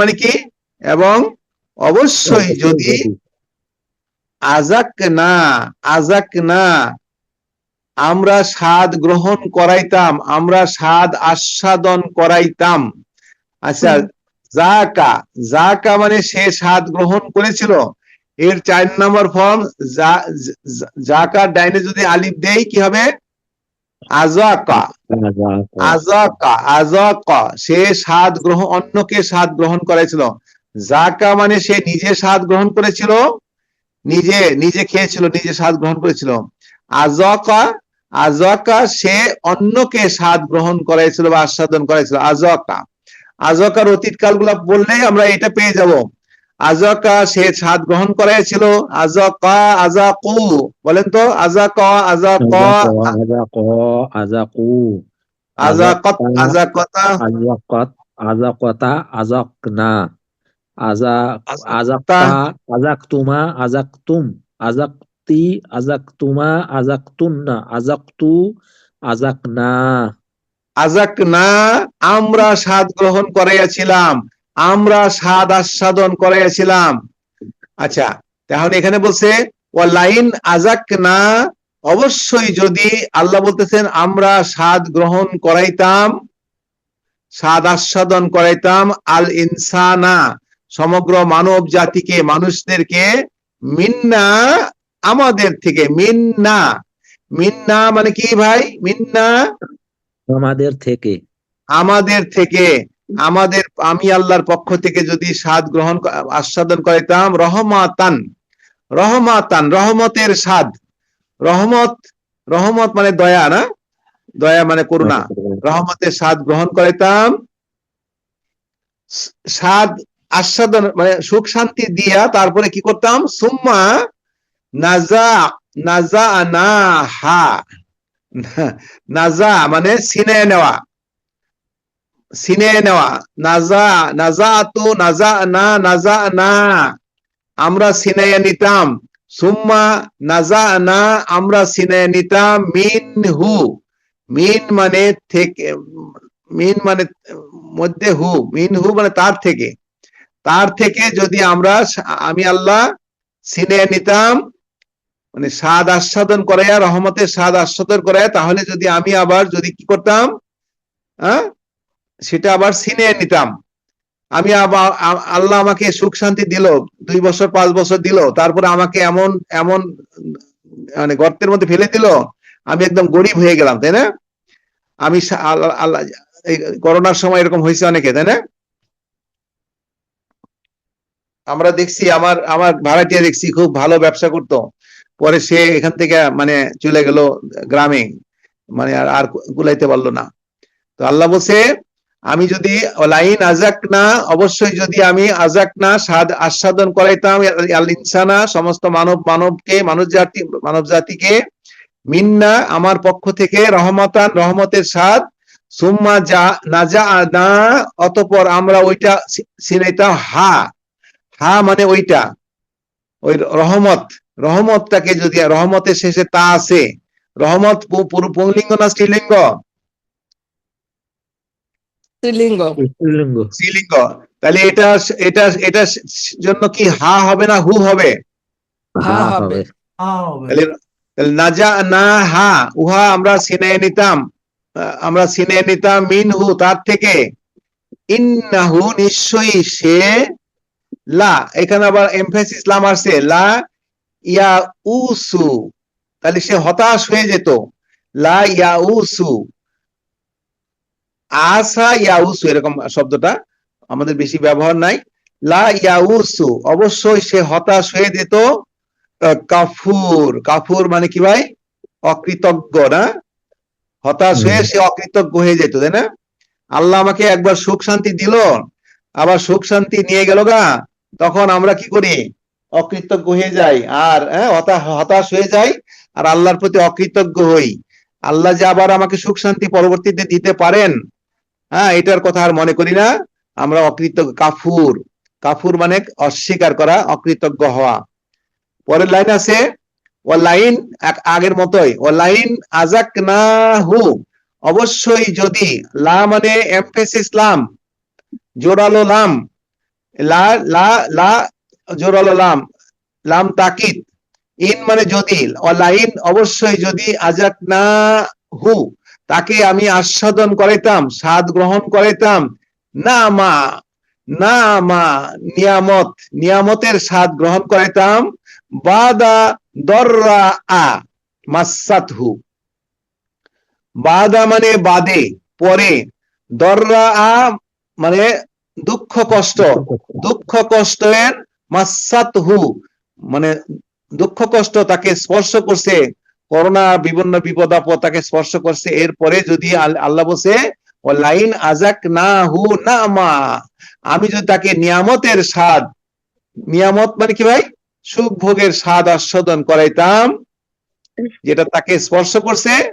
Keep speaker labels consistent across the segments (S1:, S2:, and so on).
S1: মানে কি? এবং অবশ্যই যদি আজাক না আজাক না আমরা স্বাদ গ্রহণ করাইতাম আমরা স্বাদ আস্বাদন করাইতাম। আচ্ছা জাকা জাকা মানে সে স্বাদ গ্রহণ করেছিল। এর চার নম্বর ফর্ম জাকার ডাইনে যদি আলিফ দেই কি হবে? আজাকা আজাকা। আজাকা সে স্বাদ গ্রহণ অন্যকে স্বাদ গ্রহণ করেছিল। জাকা মানে সে নিজে স্বাদ গ্রহণ করেছিল নিজে নিজে খেয়েছিল নিজে স্বাদ গ্রহণ করেছিল। আজাকা আজাকা সে অন্যকে স্বাদ গ্রহণ করাইছিল বা আস্বাদন করাইছিল আজাকা আজাকার অতীত কালগুলা বললেই আমরা এটা পেয়ে যাব। আজাকা সে স্বাদ গ্রহণ করাইছিল। আজাকা আজাকু বলেন তো আজাকা আজাকা
S2: আজাকু
S1: আজাকাত আজাকাতা
S2: আজাকাত। আজাকাতা আজাকনা। আজা আজাকতা। আজাকতুমা আজাকতুম। আজাকতি আজাকতুমা আজাকতুন্না। আজাকতু আজাকনা।
S1: আজাক না আমরা স্বাদ গ্রহণ করাইয়াছিলাম। আমরা স্বাদ আস্বাদন করাইয়াছিলাম আচ্ছা তাহলে এখানে বলছে ও লাইন আজাক না অবশ্যই যদি আল্লাহ বলতেছেন আমরা স্বাদ গ্রহণ করাইতাম স্বাদ আস্বাদন করাইতাম আল ইনসানা সমগ্র মানব জাতিকে মানুষদেরকে মিন্না আমাদের থেকে মিন্না। মিন্না মানে কি ভাই? মিন্না?
S2: আমাদের থেকে।
S1: আমাদের থেকে। আমাদের, আমি আল্লাহর পক্ষ থেকে যদি স্বাদ গ্রহণ আস্বাদন করাইতাম রহমাতান রহমাতান, রহমতের স্বাদ। রহমত রহমত মানে দয়া, না? দয়া মানে করুণা। রহমতের স্বাদ গ্রহণ করাইতাম স্বাদ আস্বাদন মানে সুখ শান্তি দিয়া তারপরে কি করতাম? সুম্মা নাজা নাজা না হা নাজা মানে সিনে নেওয়া। সিনে নেওয়া নাজা নাজা তো নাজা না নাজা না আমরা সিনে নিতাম। সুম্মা নাজা না আমরা সিনে নিতাম। মিন হু। মিন মানে থেকে, মিন মানে মধ্যে হু। মিন হু মানে তার থেকে। তার থেকে যদি আমরা আমি আল্লাহ সিনে নিতাম মানে স্বাদ আস্বাদন করাইয়া, রহমতের স্বাদ আস্বাদন করাইয়া, তাহলে যদি আমি আবার যদি কি করতাম হ্যাঁ সেটা আবার সিনে নিতাম। আমি আবার আল্লাহ আমাকে সুখ শান্তি দিল, দুই বছর, পাঁচ বছর দিল, তারপরে আমাকে এমন এমন মানে গর্তের মধ্যে ফেলে দিল, আমি একদম গরিব হয়ে গেলাম, তাই না? আমি আল্লাহ এই করোনার সময় এরকম হয়েছে অনেকে, তাই না? আমরা দেখছি, আমার আমার ভাড়াটিয়া দেখছি, খুব ভালো ব্যবসা করতো। পরে সে এখান থেকে মানে চলে গেল গ্রামে মানে আর আর কুলাইতে পারল না। তো আল্লাহ বলছে আমি যদি লাইন আজাক না, অবশ্যই যদি আমি আজাক না স্বাদ আস্বাদন করাইতাম আল ইনসানা, সমস্ত মানব মানবকে মানব জাতি মানব জাতিকে, মিন্না, আমার পক্ষ থেকে রহমতান, রহমতের স্বাদ, সুম্মা যা নাজা না অতপর আমরা ওইটা সিনাইতাম হা। হা মানে ওইটা। ওই রহমত। রহমতটাকে যদি রহমতের শেষে তা আছে। রহমত পুরো পুংলিঙ্গ না স্ত্রীলিঙ্গ?
S3: স্ত্রীলিঙ্গ।
S2: স্ত্রীলিঙ্গ।
S1: স্ত্রীলিঙ্গ। তাহলে এটা এটা এটা জন্য কি হা হবে না হু হবে?
S2: হা
S3: হা
S2: হবে।
S1: তাহলে তাহলে নাজা না হা উহা আমরা সিনে নিতাম। আমরা সিনে নিতাম মিন হু তার থেকে। ইন্নাহু নিশ্চয়ই সে লা। এখানে আবার এমফেসিস লাম আসছে। লা ইয়া উসু তাহলে সে হতাশ হয়ে যেত। লা ইয়া উসু আসা ইয়া উসু এরকম শব্দটা আমাদের বেশি ব্যবহার নাই। লা ইয়া উসু অবশ্যই সে হতাশ হয়ে যেত। কাফুর কাফুর মানে কি ভাই? অকৃতজ্ঞ না? হতাশ হয়ে সে অকৃতজ্ঞ হয়ে যেত তাই না? আল্লাহ আমাকে একবার সুখ শান্তি দিল আবার সুখ শান্তি নিয়ে গেল গা। তখন আমরা কি করি? অকৃতজ্ঞ হয়ে যাই আর হ্যাঁ, হতা- হতাশ হয়ে যাই আর আল্লাহর প্রতি অকৃতজ্ঞ হই। আল্লাহ যে আবার আমাকে সুখ শান্তি পরবর্তীতে দিতে পারেন হ্যাঁ এটার কথা আর মনে করি না। আমরা অকৃতজ্ঞ কাফুর। কাফুর মানে অস্বীকার করা, অকৃতজ্ঞ হওয়া। পরের লাইন আছে ও লাইন আগের মতোই ও লাইন আজাক না হু অবশ্যই যদি লা মানে এমফেসিস লাম, জোরালো লাম, লা লা লা, জোরাল লাম লাম তাকিদ। ইন মানে যদি ও লাইন অবশ্যই যদি আজাক না হু তাকে আমি আস্বাদন করাইতাম স্বাদ গ্রহণ করাইতাম। না মা না মা নিয়ামত নিয়ামতের স্বাদ গ্রহণ করাইতাম। বাদা দররা আ মাসাত হু বাদা মানে বাদে পরে। দররা আ মানে দুঃখ কষ্ট। দুঃখ কষ্টের মাসাত হু মানে দুঃখ কষ্ট তাকে স্পর্শ করছে। করোনা বিভিন্ন বিপদ আপদ তাকে স্পর্শ করছে। এরপরে যদি আল- আল্লাহ বসে লাইন আজাক না হু না মা আমি যদি তাকে নিয়ামতের স্বাদ, নিয়ামত মানে কি ভাই? সুখ ভোগের স্বাদ আস্বাদন করাইতাম, যেটা তাকে স্পর্শ করছে,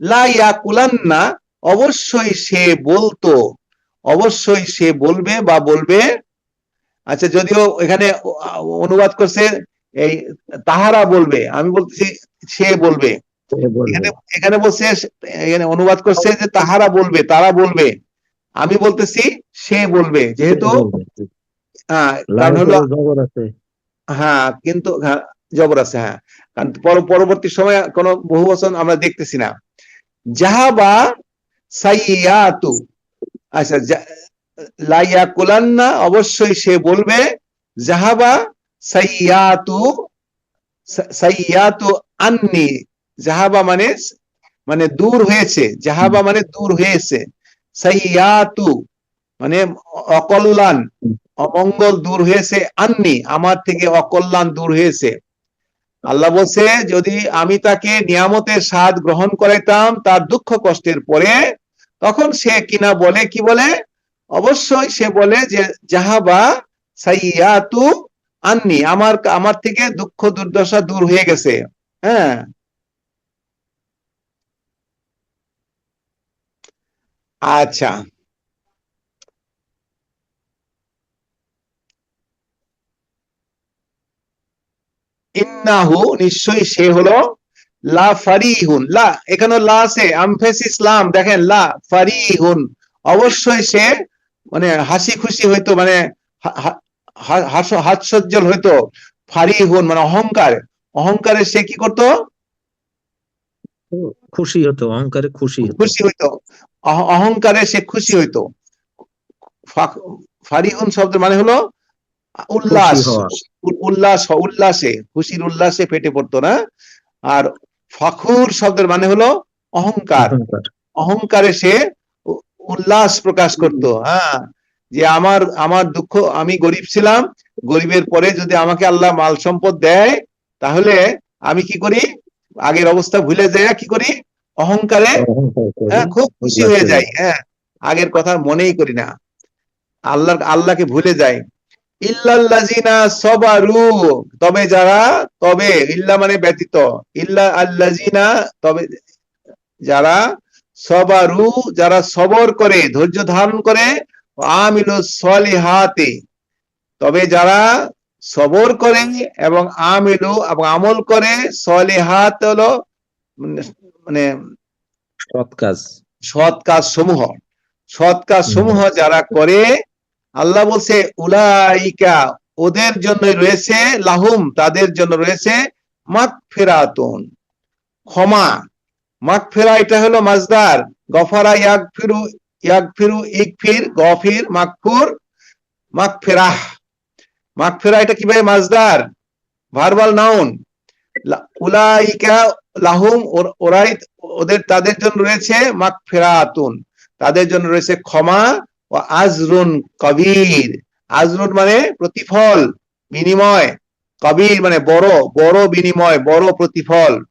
S1: লা ইয়াকুলান্না, অবশ্যই সে বলতো, অবশ্যই সে বলবে বা বলবে। আচ্ছা যদিও এখানে অনুবাদ করছে, এই তাহারা বলবে, আমি বলতেছি সে বলবে। এখানে এখানে বলছে এখানে অনুবাদ করছে যে তাহারা বলবে তারা বলবে। আমি বলতেছি সে বলবে যেহেতু
S2: আছে।
S1: হ্যাঁ কিন্তু হ্যাঁ, জবর আছে হ্যাঁ। কারণ পরবর্তী সময়ে কোন বহু বচন আমরা দেখতেছি না। জাহাবা সাইয়াতু আচ্ছা লাইয়া কুলান্না অবশ্যই সে বলবে জাহাবা সাইয়াতু সাইয়াতু আন্নি জাহাবা মানে মানে দূর হয়েছে জাহাবা মানে দূর হয়েছে। সাইয়াতু মানে অকল্যাণ অমঙ্গল দূর হয়েছে আননি আমার থেকে অকল্যাণ দূর হয়েছে। আল্লাহ বলছে যদি আমি তাকে নিয়ামতের স্বাদ গ্রহণ করাইতাম তার দুঃখ কষ্টের পরে তখন সে কিনা বলে কি বলে? অবশ্যই সে বলে যে জাহাবা সাইয়াতু আননি আমার আমার থেকে দুঃখ দুর্দশা দূর হয়ে গেছে। হ্যাঁ। আচ্ছা। ইন্নাহু, নিশ্চয়ই সে হলো লা ফারিহুন। লা এখানে লা আছে আমফেসিস লাম, দেখেন, লা ফারিহুন। অবশ্যই সে মানে হাসি খুশি হইতো মানে হাস্যোজ্জ্বল হইতো। ফারিহুন মানে অহংকার। অহংকারে সে কি করতো?
S2: খুশি হতো অহংকারে খুশি
S1: খুশি হইতো। অহংকারে সে খুশি হইতো। ফারিহুন শব্দের মানে হলো উল্লাস। উল্লাস উল্লাসে খুশির উল্লাসে পেটে পড়তো না। আর ফখুর শব্দের মানে হলো অহংকার।
S2: অহংকারে।
S1: সে উল্লাস প্রকাশ করতো। হ্যাঁ যে আমার আমার দুঃখ আমি গরিব ছিলাম। গরিবের পরে যদি আমাকে আল্লাহ মাল সম্পদ দেয় তাহলে আমি কি করি? আগের অবস্থা ভুলে যায় কি করি? অহংকারে হ্যাঁ খুব খুশি হয়ে। যাই হ্যাঁ। আগের কথা মনেই করি না। আল্লাহ আল্লাহকে ভুলে যাই। ইল্লাল্লাজিনা সবারু তবে যারা তবে ইল্লা মানে ব্যতীত। ইল্লা আল্লাজিনা তবে যারা সবারু যারা সবর করে ধৈর্য ধারণ করে আমিলু সলিহাতে তবে যারা সবর করে এবং আমিলু এবং আমল করে সলিহাত হলো মানে
S2: সৎ কাজ।
S1: সৎ কাজ সমূহ। সৎ কাজ সমূহ যারা করে আল্লাহ বলছে উলাইকা ওদের জন্য রয়েছে লাহুম তাদের জন্য রয়েছে মাক ফেরাতুন ক্ষমা। মাক ফেরা এটা হলো মাজদার। গফারা ইয়াক ফিরু ইয়াক ফিরু ইকফির গফির মাকফুর মাক ফেরাহ মাক ফেরা এটা কীভাবে মাজদার ভার্বাল নাউন উলাইকা লাহুম ওর- ওরাই ওদের, তাদের জন্য রয়েছে মাক ফেরাতুন তাদের জন্য রয়েছে ক্ষমা ও আজরুন কবির। আজরুন মানে প্রতিফল, বিনিময়। কবির মানে বড় বড় বিনিময়, বড় প্রতিফল।